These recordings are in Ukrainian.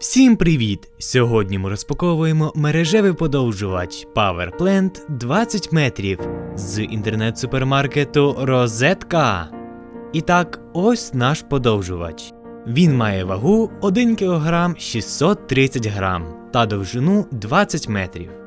Всім привіт! Сьогодні ми розпаковуємо мережевий подовжувач PowerPlant 20 метрів з інтернет-супермаркету Розетка. І так, ось наш подовжувач. Він має вагу 1 кг 630 г та довжину 20 метрів.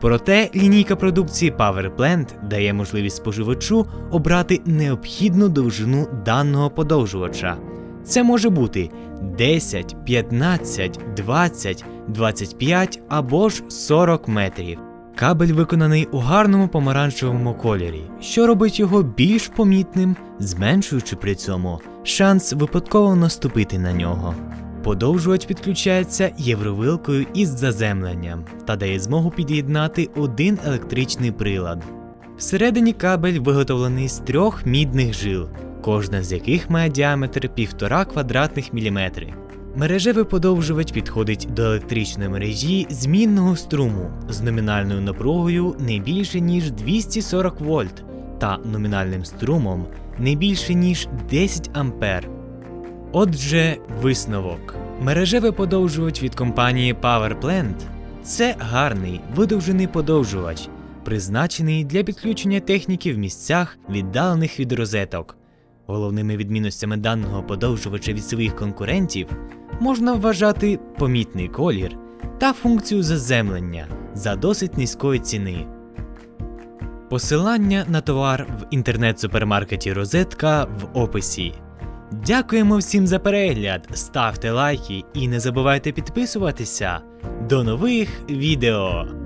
Проте лінійка продукції PowerPlant дає можливість споживачу обрати необхідну довжину даного подовжувача. Це може бути 10, 15, 20, 25 або ж 40 метрів. Кабель виконаний у гарному помаранчевому кольорі, що робить його більш помітним, зменшуючи при цьому шанс випадково наступити на нього. Подовжувач підключається євровилкою із заземленням та дає змогу під'єднати один електричний прилад. Всередині кабель виготовлений з трьох мідних жил, кожна з яких має діаметр 1,5 квадратних міліметри. Мережевий подовжувач підходить до електричної мережі змінного струму з номінальною напругою не більше ніж 240 вольт та номінальним струмом не більше ніж 10 ампер. Отже, висновок. Мережевий подовжувач від компанії PowerPlant – це гарний видовжений подовжувач, призначений для підключення техніки в місцях, віддалених від розеток. Головними відмінностями даного подовжувача від своїх конкурентів можна вважати помітний колір та функцію заземлення за досить низької ціни. Посилання на товар в інтернет-супермаркеті Розетка в описі. Дякуємо всім за перегляд, ставте лайки і не забувайте підписуватися. До нових відео!